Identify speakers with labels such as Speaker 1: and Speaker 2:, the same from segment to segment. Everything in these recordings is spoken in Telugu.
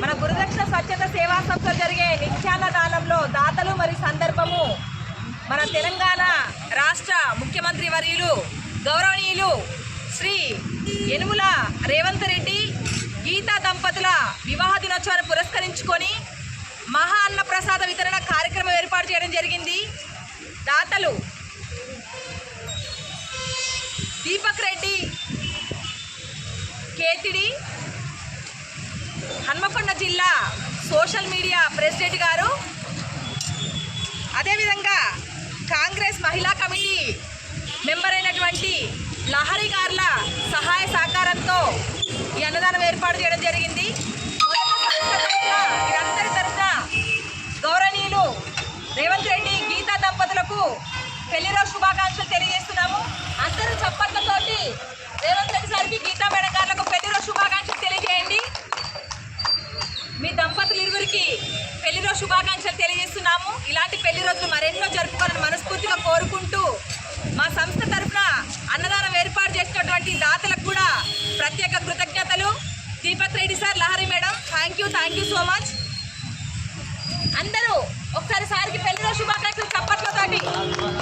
Speaker 1: మన గురుదక్షిణ స్వచ్ఛత సేవా సంస్థలు జరిగే నిత్యాన్న దానంలో దాతలు మరియు సందర్భము మన తెలంగాణ రాష్ట్ర ముఖ్యమంత్రి వర్యులు గౌరవనీయులు శ్రీ యనుముల రేవంత్ రెడ్డి గీతా దంపతుల వివాహ దినోత్సవాన్ని పురస్కరించుకొని మహా అన్న ప్రసాద వితరణ కార్యక్రమం ఏర్పాటు చేయడం జరిగింది. దాతలు దీపక్ రెడ్డి కేతిడి జిల్లా సోషల్ మీడియా ప్రెసిడెంట్ గారు. అదేవిధంగా కాంగ్రెస్ మహిళా కమిటీ మెంబర్ అయినటువంటి లహరి గార్ల సహాయ సహకారంతో ఈ అన్నదానం ఏర్పాటు చేయడం జరిగింది. మొదట తరఫున, వీరందరి తరఫున గౌరవనీయులు రేవంత్ రెడ్డి గీతా దంపతులకు పెళ్ళిరోజు శుభాకాంక్షలు తెలియజేస్తున్నాము. అందరూ చప్పట్లతోటి రేవంత్ రెడ్డి సార్కి గీతా మేడం గారులకు పెళ్ళి రోజు శుభాకాంక్షలు తెలియజేయండి మీ దంపతులు ఇరువురికి పెళ్ళి రోజు శుభాకాంక్షలు తెలియజేస్తున్నాము ఇలాంటి పెళ్ళి రోజులు మరెన్నో జరుపుకోవాలని మనస్ఫూర్తిగా కోరుకుంటూ మా సంస్థ తరఫున అన్నదానం ఏర్పాటు చేసినటువంటి దాతలకు కూడా ప్రత్యేక కృతజ్ఞతలు. Deepak Reddy sir Lahari madam thank you thank you so much అందరూ ఒకసారి సార్కి పెళ్ళి రోజు శుభాకాంక్షలు చప్పట్లతోటి.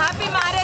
Speaker 1: హ్యాపీ మ్యారేజ్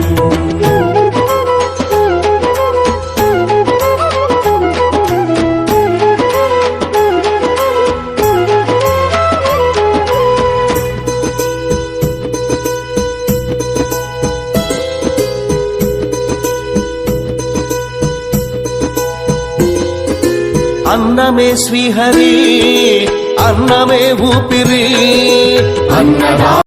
Speaker 2: అన్నమే శ్రీహరి అన్నమే ఊపిరి. అన్నదా